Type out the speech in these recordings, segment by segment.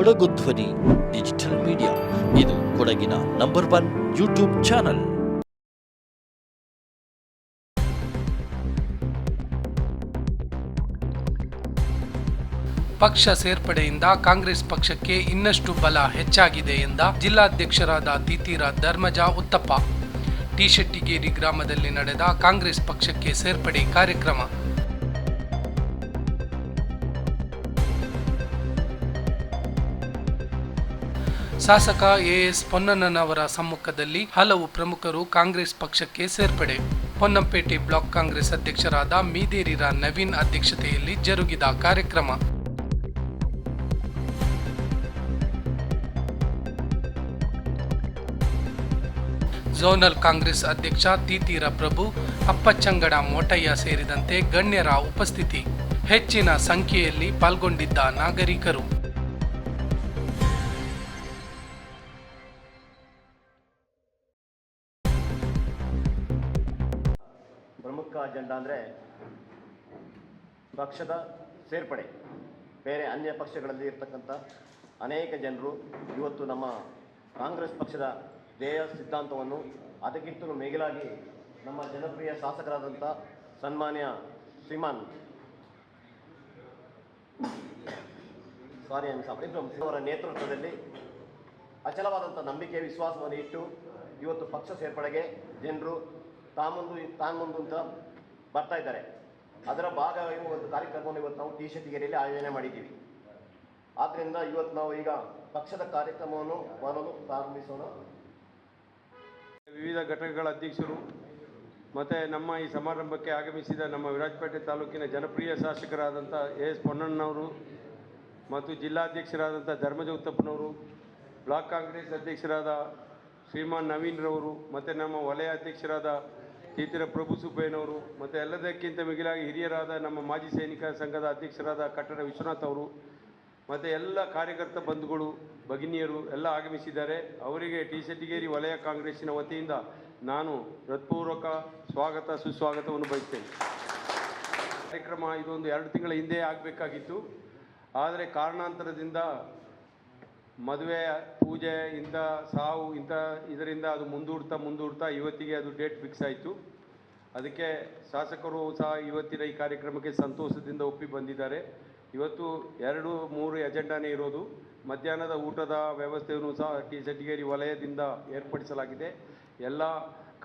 ಕೊಡಗು ಧ್ವನಿ, digital media. ಇದು ಕೊಡಗಿನ ನಂಬರ್ ಒನ್ ಯೂಟ್ಯೂಬ್ ಚಾನಲ್. ಪಕ್ಷ ಸೇರ್ಪಡೆಯಿಂದ ಕಾಂಗ್ರೆಸ್ ಪಕ್ಷಕ್ಕೆ ಇನ್ನಷ್ಟು ಬಲ ಹೆಚ್ಚಾಗಿದೆ ಎಂದ ಜಿಲ್ಲಾಧ್ಯಕ್ಷರಾದ ತೀತೀರ ಧರ್ಮಜ ಉತ್ತಪ್ಪ. ಟಿ ಶೆಟ್ಟಿಗೇರಿ ಗ್ರಾಮದಲ್ಲಿ ನಡೆದ ಕಾಂಗ್ರೆಸ್ ಪಕ್ಷಕ್ಕೆ ಸೇರ್ಪಡೆ ಕಾರ್ಯಕ್ರಮ. ಶಾಸಕ ಎಎಸ್ ಪೊನ್ನಣ್ಣನವರ ಸಮ್ಮುಖದಲ್ಲಿ ಹಲವು ಪ್ರಮುಖರು ಕಾಂಗ್ರೆಸ್ ಪಕ್ಷಕ್ಕೆ ಸೇರ್ಪಡೆ. ಪೊನ್ನಂಪೇಟೆ ಬ್ಲಾಕ್ ಕಾಂಗ್ರೆಸ್ ಅಧ್ಯಕ್ಷರಾದ ಮೀದೇರಿರ ನವೀನ್ ಅಧ್ಯಕ್ಷತೆಯಲ್ಲಿ ಜರುಗಿದ ಕಾರ್ಯಕ್ರಮ. ಝೋನಲ್ ಕಾಂಗ್ರೆಸ್ ಅಧ್ಯಕ್ಷ ತೀತೀರ ಪ್ರಭು, ಅಪ್ಪಚ್ಚಂಗಡ ಮೋಟಯ್ಯ ಸೇರಿದಂತೆ ಗಣ್ಯರ ಉಪಸ್ಥಿತಿ. ಹೆಚ್ಚಿನ ಸಂಖ್ಯೆಯಲ್ಲಿ ಪಾಲ್ಗೊಂಡಿದ್ದ ನಾಗರಿಕರು. ಅಂದರೆ ಪಕ್ಷದ ಸೇರ್ಪಡೆ. ಬೇರೆ ಅನ್ಯ ಪಕ್ಷಗಳಲ್ಲಿ ಇರ್ತಕ್ಕಂಥ ಅನೇಕ ಜನರು ಇವತ್ತು ನಮ್ಮ ಕಾಂಗ್ರೆಸ್ ಪಕ್ಷದ ಧ್ಯೇಯ ಸಿದ್ಧಾಂತವನ್ನು ಅದಕ್ಕಿಂತಲೂ ಮಿಗಿಲಾಗಿ ನಮ್ಮ ಜನಪ್ರಿಯ ಶಾಸಕರಾದಂಥ ಸನ್ಮಾನ್ಯ ಶ್ರೀಮಾನ್. ಸಾರಿ ಅವರ ನೇತೃತ್ವದಲ್ಲಿ ಅಚಲವಾದಂಥ ನಂಬಿಕೆ, ವಿಶ್ವಾಸವನ್ನು ಇಟ್ಟು ಇವತ್ತು ಪಕ್ಷ ಸೇರ್ಪಡೆಗೆ ಜನರು ತಾಮುಂದು ತಾಮುಂದು ಅಂತ ಬರ್ತಾ ಇದ್ದಾರೆ. ಅದರ ಭಾಗವಾಗಿ ಒಂದು ಕಾರ್ಯಕ್ರಮವನ್ನು ಇವತ್ತು ನಾವು ಟಿ ಶೆಟ್ಟಿಗೆರೆಯಲ್ಲಿ ಆಯೋಜನೆ ಮಾಡಿದ್ದೀವಿ. ಆದ್ದರಿಂದ ಇವತ್ತು ನಾವು ಈಗ ಪಕ್ಷದ ಕಾರ್ಯಕ್ರಮವನ್ನು ಮಾಡಲು ಪ್ರಾರಂಭಿಸೋಣ. ವಿವಿಧ ಘಟಕಗಳ ಅಧ್ಯಕ್ಷರು ಮತ್ತು ನಮ್ಮ ಈ ಸಮಾರಂಭಕ್ಕೆ ಆಗಮಿಸಿದ ನಮ್ಮ ವಿರಾಜಪೇಟೆ ತಾಲೂಕಿನ ಜನಪ್ರಿಯ ಶಾಸಕರಾದಂಥ ಎ ಎಸ್ ಪೊನ್ನಣ್ಣನವರು ಮತ್ತು ಜಿಲ್ಲಾಧ್ಯಕ್ಷರಾದಂಥ ಧರ್ಮಜೌತಪ್ಪನವರು ಬ್ಲಾಕ್ ಕಾಂಗ್ರೆಸ್ ಅಧ್ಯಕ್ಷರಾದ ಶ್ರೀಮಾನ್ ನವೀನ್ರವರು, ಮತ್ತು ನಮ್ಮ ವಲಯ ಅಧ್ಯಕ್ಷರಾದ ತೀತಿರ ಪ್ರಭು ಸುಬ್ಬಯ್ಯನವರು ಮತ್ತು ಎಲ್ಲದಕ್ಕಿಂತ ಮಿಗಿಲಾಗಿ ಹಿರಿಯರಾದ ನಮ್ಮ ಮಾಜಿ ಸೈನಿಕ ಸಂಘದ ಅಧ್ಯಕ್ಷರಾದ ಕಟ್ಟಡ ವಿಶ್ವನಾಥ್ ಅವರು ಮತ್ತು ಎಲ್ಲ ಕಾರ್ಯಕರ್ತ ಬಂಧುಗಳು, ಭಗಿನಿಯರು ಎಲ್ಲ ಆಗಮಿಸಿದ್ದಾರೆ. ಅವರಿಗೆ ಟಿ ಶೆಟ್ಟಿಗೇರಿ ವಲಯ ಕಾಂಗ್ರೆಸ್ಸಿನ ವತಿಯಿಂದ ನಾನು ಹೃತ್ಪೂರ್ವಕ ಸ್ವಾಗತ, ಸುಸ್ವಾಗತವನ್ನು ಬಯಸ್ತೇನೆ. ಕಾರ್ಯಕ್ರಮ ಇದೊಂದು ಎರಡು ತಿಂಗಳ ಹಿಂದೆ ಆಗಬೇಕಾಗಿತ್ತು. ಆದರೆ ಕಾರಣಾಂತರದಿಂದ ಮದುವೆ, ಪೂಜೆ, ಇಂಥ ಸಾವು, ಇಂಥ ಇದರಿಂದ ಅದು ಮುಂದೂಡ್ತಾ ಮುಂದೂಡ್ತಾ ಇವತ್ತಿಗೆ ಅದು ಡೇಟ್ ಫಿಕ್ಸ್ ಆಯಿತು. ಅದಕ್ಕೆ ಶಾಸಕರು ಸಹ ಇವತ್ತಿನ ಈ ಕಾರ್ಯಕ್ರಮಕ್ಕೆ ಸಂತೋಷದಿಂದ ಒಪ್ಪಿ ಬಂದಿದ್ದಾರೆ. ಇವತ್ತು ಎರಡು, ಮೂರು ಎಜೆಂಡಾನೇ ಇರೋದು. ಮಧ್ಯಾಹ್ನದ ಊಟದ ವ್ಯವಸ್ಥೆಯನ್ನು ಸಹ ಟಿ ಶೆಟ್ಟಿಗೇರಿ ವಲಯದಿಂದ ಏರ್ಪಡಿಸಲಾಗಿದೆ. ಎಲ್ಲ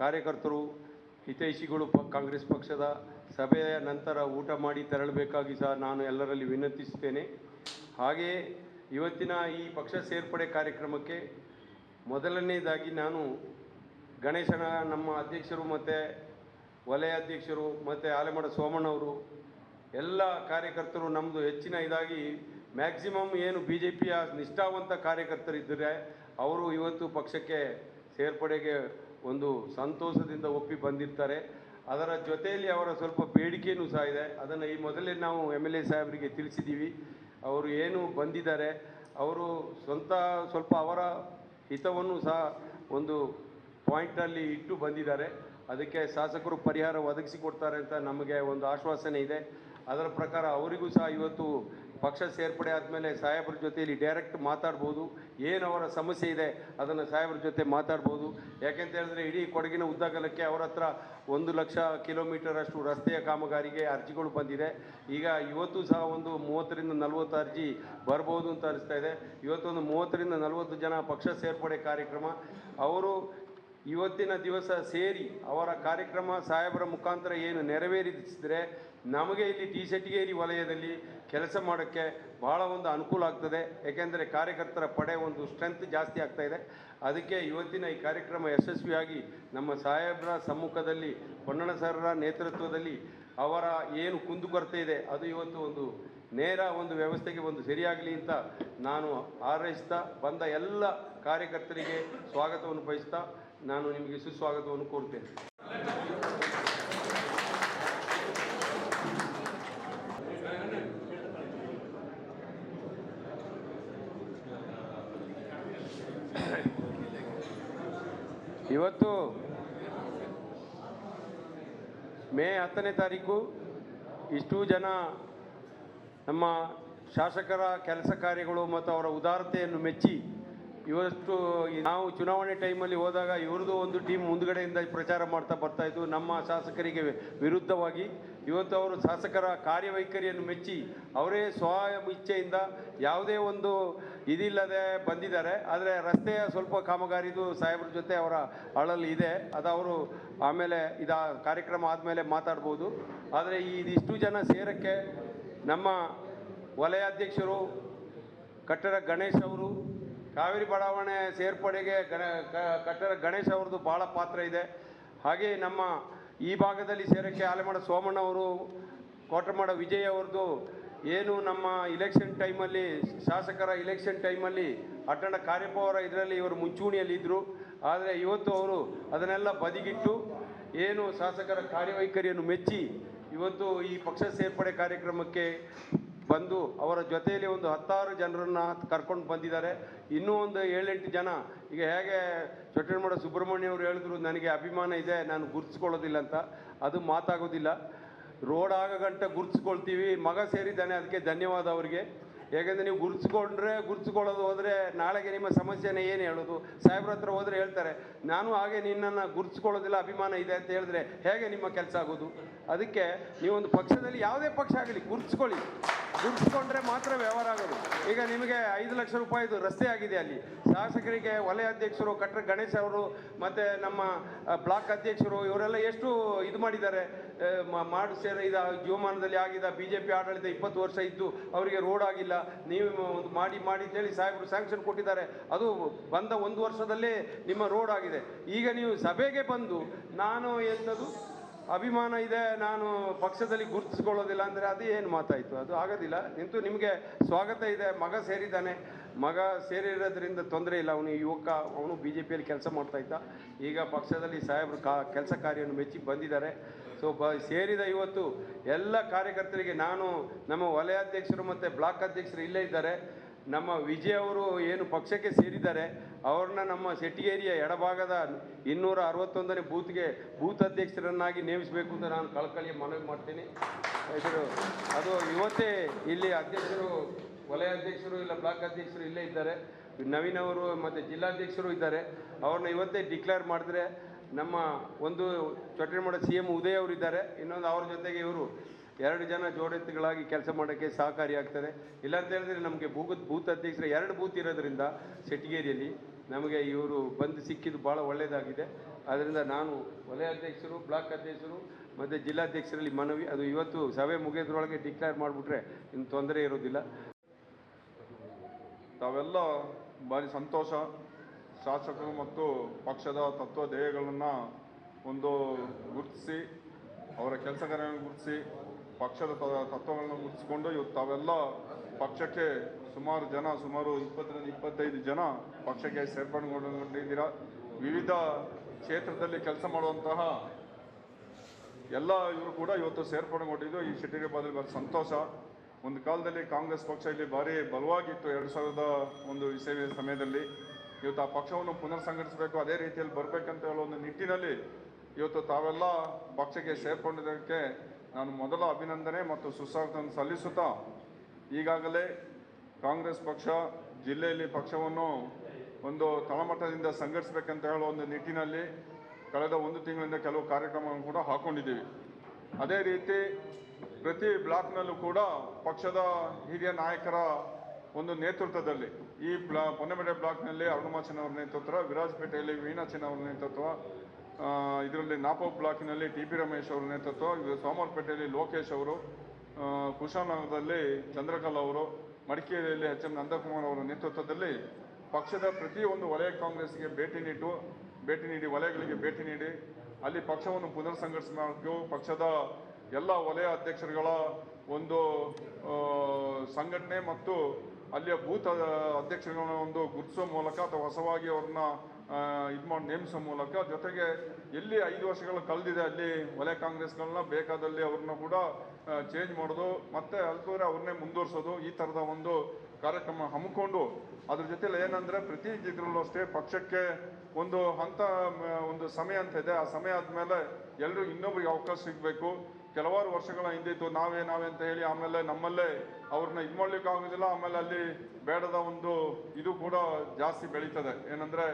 ಕಾರ್ಯಕರ್ತರು, ಹಿತೈಷಿಗಳು ಕಾಂಗ್ರೆಸ್ ಪಕ್ಷದ ಸಭೆಯ ನಂತರ ಊಟ ಮಾಡಿ ತೆರಳಬೇಕಾಗಿ ಸಹ ನಾನು ಎಲ್ಲರಲ್ಲಿ ವಿನಂತಿಸುತ್ತೇನೆ. ಹಾಗೆಯೇ ಇವತ್ತಿನ ಈ ಪಕ್ಷ ಸೇರ್ಪಡೆ ಕಾರ್ಯಕ್ರಮಕ್ಕೆ ಮೊದಲನೇದಾಗಿ ನಾನು ಗಣೇಶನ, ನಮ್ಮ ಅಧ್ಯಕ್ಷರು ಮತ್ತು ವಲಯ ಅಧ್ಯಕ್ಷರು ಮತ್ತು ಆಲೆಮಡ ಸೋಮಣ್ಣವರು ಎಲ್ಲ ಕಾರ್ಯಕರ್ತರು ನಮ್ಮದು ಹೆಚ್ಚಿನ ಇದಾಗಿ ಮ್ಯಾಕ್ಸಿಮಮ್ ಏನು ಬಿ ಜೆ ಪಿಯ ನಿಷ್ಠಾವಂತ ಕಾರ್ಯಕರ್ತರಿದ್ದರೆ ಅವರು ಇವತ್ತು ಪಕ್ಷಕ್ಕೆ ಸೇರ್ಪಡೆಗೆ ಒಂದು ಸಂತೋಷದಿಂದ ಒಪ್ಪಿ ಬಂದಿರ್ತಾರೆ. ಅದರ ಜೊತೆಯಲ್ಲಿ ಅವರ ಸ್ವಲ್ಪ ಬೇಡಿಕೆಯೂ ಸಹ ಇದೆ. ಅದನ್ನು ಈ ಮೊದಲೇ ನಾವು ಎಂ ಎಲ್ ಎ ಸಾಹೇಬರಿಗೆ ತಿಳಿಸಿದ್ದೀವಿ ಅವರು ಏನು ಬಂದಿದ್ದಾರೆ, ಅವರು ಸ್ವಂತ ಸ್ವಲ್ಪ ಅವರ ಹಿತವನ್ನು ಸಹ ಒಂದು ಪಾಯಿಂಟಲ್ಲಿ ಇಟ್ಟು ಬಂದಿದ್ದಾರೆ. ಅದಕ್ಕೆ ಶಾಸಕರು ಪರಿಹಾರ ಒದಗಿಸಿಕೊಡ್ತಾರೆ ಅಂತ ನಮಗೆ ಒಂದು ಆಶ್ವಾಸನೆ ಇದೆ. ಅದರ ಪ್ರಕಾರ ಅವರಿಗೂ ಸಹ ಇವತ್ತು ಪಕ್ಷ ಸೇರ್ಪಡೆ ಆದಮೇಲೆ ಸಾಹೇಬ್ರ ಜೊತೆಯಲ್ಲಿ ಡೈರೆಕ್ಟ್ ಮಾತಾಡ್ಬೋದು. ಏನು ಅವರ ಸಮಸ್ಯೆ ಇದೆ, ಅದನ್ನು ಸಾಹೇಬ್ರ ಜೊತೆ ಮಾತಾಡ್ಬೋದು. ಯಾಕೆಂತ ಹೇಳಿದ್ರೆ ಇಡೀ ಕೊಡಗಿನ ಉದ್ದಗಲಕ್ಕೆ ಅವರ ಹತ್ರ ಒಂದು ಲಕ್ಷ ಕಿಲೋಮೀಟರ್ ಅಷ್ಟು ರಸ್ತೆಯ ಕಾಮಗಾರಿಗೆ ಅರ್ಜಿಗಳು ಬಂದಿದೆ. ಈಗ ಇವತ್ತು ಸಹ ಒಂದು ಮೂವತ್ತರಿಂದ ನಲವತ್ತು ಅರ್ಜಿ ಬರ್ಬೋದು ಅಂತ ಅನಿಸ್ತಾ ಇದೆ. ಇವತ್ತೊಂದು ಮೂವತ್ತರಿಂದ ನಲವತ್ತು ಜನ ಪಕ್ಷ ಸೇರ್ಪಡೆ ಕಾರ್ಯಕ್ರಮ. ಅವರು ಇವತ್ತಿನ ದಿವಸ ಸೇರಿ ಅವರ ಕಾರ್ಯಕ್ರಮ ಸಾಹೇಬರ ಮುಖಾಂತರ ಏನು ನೆರವೇರಿಸಿದರೆ ನಮಗೆ ಇಲ್ಲಿ ಟಿ ಶೆಟ್ಟಿಗೇರಿ ವಲಯದಲ್ಲಿ ಕೆಲಸ ಮಾಡೋಕ್ಕೆ ಭಾಳ ಒಂದು ಅನುಕೂಲ ಆಗ್ತದೆ. ಏಕೆಂದರೆ ಕಾರ್ಯಕರ್ತರ ಪಡೆ ಒಂದು ಸ್ಟ್ರೆಂತ್ ಜಾಸ್ತಿ ಆಗ್ತಾ ಇದೆ. ಅದಕ್ಕೆ ಇವತ್ತಿನ ಈ ಕಾರ್ಯಕ್ರಮ ಯಶಸ್ವಿಯಾಗಿ ನಮ್ಮ ಸಾಹೇಬರ ಸಮ್ಮುಖದಲ್ಲಿ ಪೊನ್ನಣ ಸರ್ರ ನೇತೃತ್ವದಲ್ಲಿ ಅವರ ಏನು ಕುಂದುಕೊರತೆ ಇದೆ, ಅದು ಇವತ್ತು ಒಂದು ನೇರ ಒಂದು ವ್ಯವಸ್ಥೆಗೆ ಒಂದು ಸರಿಯಾಗಲಿ ಅಂತ ನಾನು ಹಾರೈಸ್ತಾ, ಬಂದ ಎಲ್ಲ ಕಾರ್ಯಕರ್ತರಿಗೆ ಸ್ವಾಗತವನ್ನು ಬಯಸ್ತಾ ನಾನು ನಿಮಗೆ ಸುಸ್ವಾಗತವನ್ನು ಕೋರ್ತೇನೆ ಇವತ್ತು ಮೇ ಹತ್ತನೇ ತಾರೀಕು ಇಷ್ಟು ಜನ ನಮ್ಮ ಶಾಸಕರ ಕೆಲಸ ಕಾರ್ಯಗಳು ಮತ್ತು ಅವರ ಉದಾರತೆಯನ್ನು ಮೆಚ್ಚಿ ಇವತ್ತು ನಾವು ಚುನಾವಣೆ ಟೈಮಲ್ಲಿ ಹೋದಾಗ ಇವ್ರದ್ದು ಒಂದು ಟೀಮ್ ಮುಂದ್ಗಡೆಯಿಂದ ಪ್ರಚಾರ ಮಾಡ್ತಾ ಬರ್ತಾ ಇದ್ದು ನಮ್ಮ ಶಾಸಕರಿಗೆ ವಿರುದ್ಧವಾಗಿ ಇವತ್ತು ಅವರು ಶಾಸಕರ ಕಾರ್ಯವೈಖರಿಯನ್ನು ಮೆಚ್ಚಿ ಅವರೇ ಸ್ವ ಇಚ್ಛೆಯಿಂದ ಯಾವುದೇ ಒಂದು ಇದಿಲ್ಲದೆ ಬಂದಿದ್ದಾರೆ. ಆದರೆ ರಸ್ತೆಯ ಸ್ವಲ್ಪ ಕಾಮಗಾರಿದು ಸಾಹೇಬ್ರ ಜೊತೆ ಅವರ ಅಳಲ್ಲಿ ಇದೆ. ಅದು ಅವರು ಆಮೇಲೆ ಇದ ಕಾರ್ಯಕ್ರಮ ಆದಮೇಲೆ ಮಾತಾಡ್ಬೋದು. ಆದರೆ ಇದಿಷ್ಟು ಜನ ಸೇರಕ್ಕೆ ನಮ್ಮ ವಲಯಾಧ್ಯಕ್ಷರು, ಕಟ್ಟಡ ಗಣೇಶ್ ಅವರು ಕಾವೇರಿ ಬಡಾವಣೆ ಸೇರ್ಪಡೆಗೆ ಗಣ ಕಟ್ಟರ ಗಣೇಶ್ ಅವ್ರದ್ದು ಭಾಳ ಪಾತ್ರ ಇದೆ. ಹಾಗೆ ನಮ್ಮ ಈ ಭಾಗದಲ್ಲಿ ಸೇರಕ್ಕೆ ಆಲೆಮಾಡ ಸೋಮಣ್ಣ ಅವರು, ಕೋಟ್ರಮಡ ವಿಜಯ್ ಅವ್ರದ್ದು ಏನು ನಮ್ಮ ಇಲೆಕ್ಷನ್ ಟೈಮಲ್ಲಿ ಶಾಸಕರ ಇಲೆಕ್ಷನ್ ಟೈಮಲ್ಲಿ ಅಟ್ಟಣ ಅವರ ಇದರಲ್ಲಿ ಇವರು ಮುಂಚೂಣಿಯಲ್ಲಿದ್ದರು ಆದರೆ ಇವತ್ತು ಅವರು ಅದನ್ನೆಲ್ಲ ಬದಿಗಿಟ್ಟು ಏನು ಶಾಸಕರ ಕಾರ್ಯವೈಖರಿಯನ್ನು ಮೆಚ್ಚಿ ಇವತ್ತು ಈ ಪಕ್ಷ ಸೇರ್ಪಡೆ ಕಾರ್ಯಕ್ರಮಕ್ಕೆ ಬಂದು ಅವರ ಜೊತೆಯಲ್ಲಿ ಒಂದು ಹತ್ತಾರು ಜನರನ್ನು ಕರ್ಕೊಂಡು ಬಂದಿದ್ದಾರೆ. ಇನ್ನೂ ಒಂದು ಏಳೆಂಟು ಜನ. ಈಗ ಹೇಗೆ ಚೊಟ್ಟಮಠ ಸುಬ್ರಹ್ಮಣ್ಯ ಅವರು ಹೇಳಿದ್ರು, ನನಗೆ ಅಭಿಮಾನ ಇದೆ, ನಾನು ಗುರ್ತಿಸ್ಕೊಳ್ಳೋದಿಲ್ಲ ಅಂತ. ಅದು ಮಾತಾಗೋದಿಲ್ಲ. ರೋಡ್ ಆಗ ಗಂಟ ಗುರ್ತಿಸ್ಕೊಳ್ತೀವಿ. ಮಗ ಸೇರಿದ್ದಾನೆ, ಅದಕ್ಕೆ ಧನ್ಯವಾದ ಅವರಿಗೆ. ಯಾಕಂದರೆ ನೀವು ಗುರುತಿಸ್ಕೊಂಡ್ರೆ ಗುರುತಿಸ್ಕೊಳ್ಳೋದು ಹೋದರೆ ನಾಳೆಗೆ ನಿಮ್ಮ ಸಮಸ್ಯೆನ ಏನು ಹೇಳೋದು? ಸಾಹೇಬ್ರ ಹತ್ರ ಹೋದರೆ ಹೇಳ್ತಾರೆ, ನಾನು ಹಾಗೆ ನಿನ್ನನ್ನು ಗುರುತಿಸ್ಕೊಳ್ಳೋದಿಲ್ಲ, ಅಭಿಮಾನ ಇದೆ ಅಂತ ಹೇಳಿದ್ರೆ ಹೇಗೆ ನಿಮ್ಮ ಕೆಲಸ ಆಗೋದು? ಅದಕ್ಕೆ ನೀವೊಂದು ಪಕ್ಷದಲ್ಲಿ ಯಾವುದೇ ಪಕ್ಷ ಆಗಲಿ, ಗುರುತಿಸ್ಕೊಳ್ಳಿ. ಗುರುತಿಸ್ಕೊಂಡ್ರೆ ಮಾತ್ರ ವ್ಯವಹಾರ ಆಗೋದು. ಈಗ ನಿಮಗೆ ಐದು ಲಕ್ಷ ರೂಪಾಯಿದು ರಸ್ತೆ ಆಗಿದೆ ಅಲ್ಲಿ. ಶಾಸಕರಿಗೆ ವಲಯ ಅಧ್ಯಕ್ಷರು ಕಟ್ರ ಗಣೇಶ್ ಅವರು, ಮತ್ತು ನಮ್ಮ ಬ್ಲಾಕ್ ಅಧ್ಯಕ್ಷರು, ಇವರೆಲ್ಲ ಎಷ್ಟು ಇದು ಮಾಡಿದ್ದಾರೆ? ಮಾಡು ಸೇರ ಇದ ಜೀವಮಾನದಲ್ಲಿ ಆಗಿದ ಬಿ ಜೆ ಪಿ ಆಡಳಿತ ಇಪ್ಪತ್ತು ವರ್ಷ ಇದ್ದು ಅವರಿಗೆ ರೋಡ್ ಆಗಿಲ್ಲ. ನೀವು ಒಂದು ಮಾಡಿ ಮಾಡಿ ಅಂತೇಳಿ ಸಾಹೇಬರು ಸ್ಯಾಂಕ್ಷನ್ ಕೊಟ್ಟಿದ್ದಾರೆ. ಅದು ಬಂದ ಒಂದು ವರ್ಷದಲ್ಲೇ ನಿಮ್ಮ ರೋಡ್ ಆಗಿದೆ. ಈಗ ನೀವು ಸಭೆಗೆ ಬಂದು ನಾನು ಎಂಥದ್ದು ಅಭಿಮಾನ ಇದೆ, ನಾನು ಪಕ್ಷದಲ್ಲಿ ಗುರುತಿಸ್ಕೊಳ್ಳೋದಿಲ್ಲ ಅಂದರೆ ಅದು ಏನು ಮಾತಾಯಿತು? ಅದು ಆಗೋದಿಲ್ಲ. ನಿಂತು ನಿಮಗೆ ಸ್ವಾಗತ ಇದೆ. ಮಗ ಸೇರಿದ್ದಾನೆ. ಮಗ ಸೇರಿರೋದ್ರಿಂದ ತೊಂದರೆ ಇಲ್ಲ. ಅವನು ಯುವಕ, ಅವನು ಬಿ ಜೆ ಪಿಯಲ್ಲಿ ಕೆಲಸ ಮಾಡ್ತಾ ಇದ್ದ. ಈಗ ಪಕ್ಷದಲ್ಲಿ ಸಾಹೇಬರು ಕಾ, ಕೆಲಸ ಕಾರ್ಯವನ್ನು ಮೆಚ್ಚಿ ಬಂದಿದ್ದಾರೆ. ಸೊ ಬ, ಸೇರಿದ ಇವತ್ತು ಎಲ್ಲ ಕಾರ್ಯಕರ್ತರಿಗೆ ನಾನು, ನಮ್ಮ ವಲಯಾಧ್ಯಕ್ಷರು ಮತ್ತು ಬ್ಲಾಕ್ ಅಧ್ಯಕ್ಷರು ಇಲ್ಲೇ ಇದ್ದಾರೆ. ನಮ್ಮ ವಿಜಯ್ ಅವರು ಏನು ಪಕ್ಷಕ್ಕೆ ಸೇರಿದ್ದಾರೆ, ಅವ್ರನ್ನ ನಮ್ಮ ಶೆಟ್ಟಿಗೇರಿಯ ಎಡಭಾಗದ ಇನ್ನೂರ ಅರವತ್ತೊಂದನೇ ಬೂತ್ಗೆ ಬೂತ್ ಅಧ್ಯಕ್ಷರನ್ನಾಗಿ ನೇಮಿಸಬೇಕು ಅಂತ ನಾನು ಕಳಕಳಿಯ ಮನವಿ ಮಾಡ್ತೀನಿ. ಇದ್ರು ಅದು ಇವತ್ತೇ ಇಲ್ಲಿ ಅಧ್ಯಕ್ಷರು ವಲಯ ಅಧ್ಯಕ್ಷರು ಇಲ್ಲ ಬ್ಲಾಕ್ ಅಧ್ಯಕ್ಷರು ಇಲ್ಲೇ ಇದ್ದಾರೆ. ನವೀನ್ ಅವರು ಮತ್ತು ಜಿಲ್ಲಾಧ್ಯಕ್ಷರು ಇದ್ದಾರೆ. ಅವ್ರನ್ನ ಇವತ್ತೇ ಡಿಕ್ಲೇರ್ ಮಾಡಿದ್ರೆ ನಮ್ಮ ಒಂದು ಚೊಟ್ಟಣಮಡ ಸಿ ಎಂ ಉದಯ್ ಅವರು ಇದ್ದಾರೆ ಇನ್ನೊಂದು ಅವ್ರ ಜೊತೆಗೆ ಇವರು ಎರಡು ಜನ ಜೋಡೆತ್ತುಗಳಾಗಿ ಕೆಲಸ ಮಾಡೋಕ್ಕೆ ಸಹಕಾರಿಯಾಗ್ತದೆ ಇಲ್ಲ ಅಂತ ಹೇಳಿದ್ರೆ ನಮಗೆ ಭೂಗತ್ ಬೂತ್ ಅಧ್ಯಕ್ಷರ ಎರಡು ಬೂತ್ ಇರೋದ್ರಿಂದ ಶೆಟ್ಟಿಗೇರಿಯಲ್ಲಿ ನಮಗೆ ಇವರು ಬಂದು ಸಿಕ್ಕಿದ್ದು ಭಾಳ ಒಳ್ಳೆಯದಾಗಿದೆ ಆದ್ದರಿಂದ ನಾನು ವಲಯ ಅಧ್ಯಕ್ಷರು, ಬ್ಲಾಕ್ ಅಧ್ಯಕ್ಷರು, ಮತ್ತು ಜಿಲ್ಲಾಧ್ಯಕ್ಷರಲ್ಲಿ ಮನವಿ. ಅದು ಇವತ್ತು ಸಭೆ ಮುಗಿಯೋದ್ರೊಳಗೆ ಡಿಕ್ಲೇರ್ ಮಾಡಿಬಿಟ್ರೆ ಇನ್ನು ತೊಂದರೆ ಇರೋದಿಲ್ಲ. ತಾವೆಲ್ಲ ಭಾರಿ ಸಂತೋಷ. ಶಾಸಕರು ಮತ್ತು ಪಕ್ಷದ ತತ್ವ ಧ್ಯೇಯಗಳನ್ನು ಒಂದು ಗುರುತಿಸಿ, ಅವರ ಕೆಲಸ ಕಾರ್ಯಗಳನ್ನು ಗುರುತಿಸಿ, ಪಕ್ಷದ ತತ್ವಗಳನ್ನು ಗುರುತಿಸಿಕೊಂಡು ಇವತ್ತು ತಾವೆಲ್ಲ ಪಕ್ಷಕ್ಕೆ ಸುಮಾರು ಜನ, ಸುಮಾರು ಇಪ್ಪತ್ತರಿಂದ ಇಪ್ಪತ್ತೈದು ಜನ ಪಕ್ಷಕ್ಕೆ ಸೇರ್ಪಡೆಗೊಂಡಿದ್ದೀರಾ? ವಿವಿಧ ಕ್ಷೇತ್ರದಲ್ಲಿ ಕೆಲಸ ಮಾಡುವಂತಹ ಎಲ್ಲ ಇವರು ಕೂಡ ಇವತ್ತು ಸೇರ್ಪಡೆಗೊಂಡಿದ್ದು ಈ ಶಿಟ್ಟಿಗೆಪಾದಲ್ಲಿ ಬಹಳ ಸಂತೋಷ. ಒಂದು ಕಾಲದಲ್ಲಿ ಕಾಂಗ್ರೆಸ್ ಪಕ್ಷ ಇಲ್ಲಿ ಭಾರಿ ಬಲವಾಗಿತ್ತು ಎರಡು ಸಾವಿರದ ಒಂದು ಸಮಯದಲ್ಲಿ. ಇವತ್ತು ಆ ಪಕ್ಷವನ್ನು ಪುನರ್ ಸಂಘಟಿಸಬೇಕು ಅದೇ ರೀತಿಯಲ್ಲಿ ಬರಬೇಕಂತ ಹೇಳೋ ಒಂದು ನಿಟ್ಟಿನಲ್ಲಿ ಇವತ್ತು ತಾವೆಲ್ಲ ಪಕ್ಷಕ್ಕೆ ಸೇರ್ಕೊಂಡಿದ್ದಕ್ಕೆ ನಾನು ಮೊದಲ ಅಭಿನಂದನೆ ಮತ್ತು ಸುಸ್ವಾಗತವನ್ನು ಸಲ್ಲಿಸುತ್ತಾ, ಈಗಾಗಲೇ ಕಾಂಗ್ರೆಸ್ ಪಕ್ಷ ಜಿಲ್ಲೆಯಲ್ಲಿ ಪಕ್ಷವನ್ನು ಒಂದು ತಳಮಟ್ಟದಿಂದ ಸಂಘಟಿಸಬೇಕಂತ ಹೇಳೋ ಒಂದು ನಿಟ್ಟಿನಲ್ಲಿ ಕಳೆದ ಒಂದು ತಿಂಗಳಿಂದ ಕೆಲವು ಕಾರ್ಯಕ್ರಮವನ್ನು ಕೂಡ ಹಾಕೊಂಡಿದ್ದೀವಿ. ಅದೇ ರೀತಿ ಪ್ರತಿ ಬ್ಲಾಕ್ನಲ್ಲೂ ಕೂಡ ಪಕ್ಷದ ಹಿರಿಯ ನಾಯಕರ ಒಂದು ನೇತೃತ್ವದಲ್ಲಿ ಈ ಬ್ಲಾ ಪೊನ್ನೆಮಡೆ ಬ್ಲಾಕ್ನಲ್ಲಿ ಅರುಣಮಾಚನ್ ಅವರ ನೇತೃತ್ವ, ವಿರಾಜಪೇಟೆಯಲ್ಲಿ ವೀಣಾಚನ್ ಅವರ ನೇತೃತ್ವ ಇದರಲ್ಲಿ ನಾಪೋ ಬ್ಲಾಕಿನಲ್ಲಿ ಟಿ ಪಿ ರಮೇಶ್ ಅವರ ನೇತೃತ್ವ ಸೋಮವಾರಪೇಟೆಯಲ್ಲಿ ಲೋಕೇಶ್ ಅವರು ಕುಶಾನಗರದಲ್ಲಿ ಚಂದ್ರಕಲಾ ಅವರು, ಮಡಿಕೇರಿಯಲ್ಲಿ ಎಚ್ ಎಂ ನಂದಕುಮಾರ್ ಅವರ ನೇತೃತ್ವದಲ್ಲಿ ಪಕ್ಷದ ಪ್ರತಿಯೊಂದು ವಲಯ ಕಾಂಗ್ರೆಸ್ಗೆ ಭೇಟಿ ನೀಟ್ಟು ಭೇಟಿ ನೀಡಿ ವಲಯಗಳಿಗೆ ಭೇಟಿ ನೀಡಿ, ಅಲ್ಲಿ ಪಕ್ಷವನ್ನು ಪುನರ್ ಸಂಘಟಿಸಬೇಕು ಪಕ್ಷದ ಎಲ್ಲ ವಲಯ ಅಧ್ಯಕ್ಷರುಗಳ ಒಂದು ಸಂಘಟನೆ ಮತ್ತು ಅಲ್ಲಿಯ ಬೂತ್ ಅಧ್ಯಕ್ಷರುಗಳನ್ನ ಒಂದು ಗುರುತಿಸೋ ಮೂಲಕ ಅಥವಾ ಹೊಸವಾಗಿ ಅವ್ರನ್ನ ಇದು ಮಾಡಿ ನೇಮಿಸೋ ಮೂಲಕ ಜೊತೆಗೆ ಎಲ್ಲಿ ಐದು ವರ್ಷಗಳು ಕಳೆದಿದೆ ಅಲ್ಲಿ ವಲಯ ಕಾಂಗ್ರೆಸ್ಗಳನ್ನ ಬೇಕಾದಲ್ಲಿ ಅವ್ರನ್ನ ಕೂಡ ಚೇಂಜ್ ಮಾಡೋದು ಮತ್ತೆ ಅಲ್ದೂರೆ ಅವ್ರನ್ನೇ ಮುಂದುವರಿಸೋದು ಈ ಥರದ ಒಂದು ಕಾರ್ಯಕ್ರಮ ಹಮ್ಮಿಕೊಂಡು ಅದ್ರ ಜೊತೆಲಿ ಏನಂದ್ರೆ ಪ್ರತಿ ಜಿಲ್ಲೆಗಳಲ್ಲೂ ಅಷ್ಟೇ ಪಕ್ಷಕ್ಕೆ ಒಂದು ಹಂತ ಒಂದು ಸಮಯ ಅಂತ ಇದೆ. ಆ ಸಮಯ ಆದಮೇಲೆ ಎಲ್ಲರೂ ಇನ್ನೊಬ್ರಿಗೆ ಅವಕಾಶ ಸಿಗಬೇಕು. ಕೆಲವಾರು ವರ್ಷಗಳ ಹಿಂದೆ ಇತ್ತು. ನಾವೇ ನಾವೇ ಅಂತ ಹೇಳಿ ಆಮೇಲೆ ನಮ್ಮಲ್ಲೇ ಅವ್ರನ್ನ ಇದು ಮಾಡ್ಲಿಕ್ಕೆ ಆಗೋದಿಲ್ಲ. ಆಮೇಲೆ ಅಲ್ಲಿ ಬೇಡದ ಒಂದು ಇದು ಕೂಡ ಜಾಸ್ತಿ ಬೆಳೀತದೆ. ಏನಂದ್ರೆ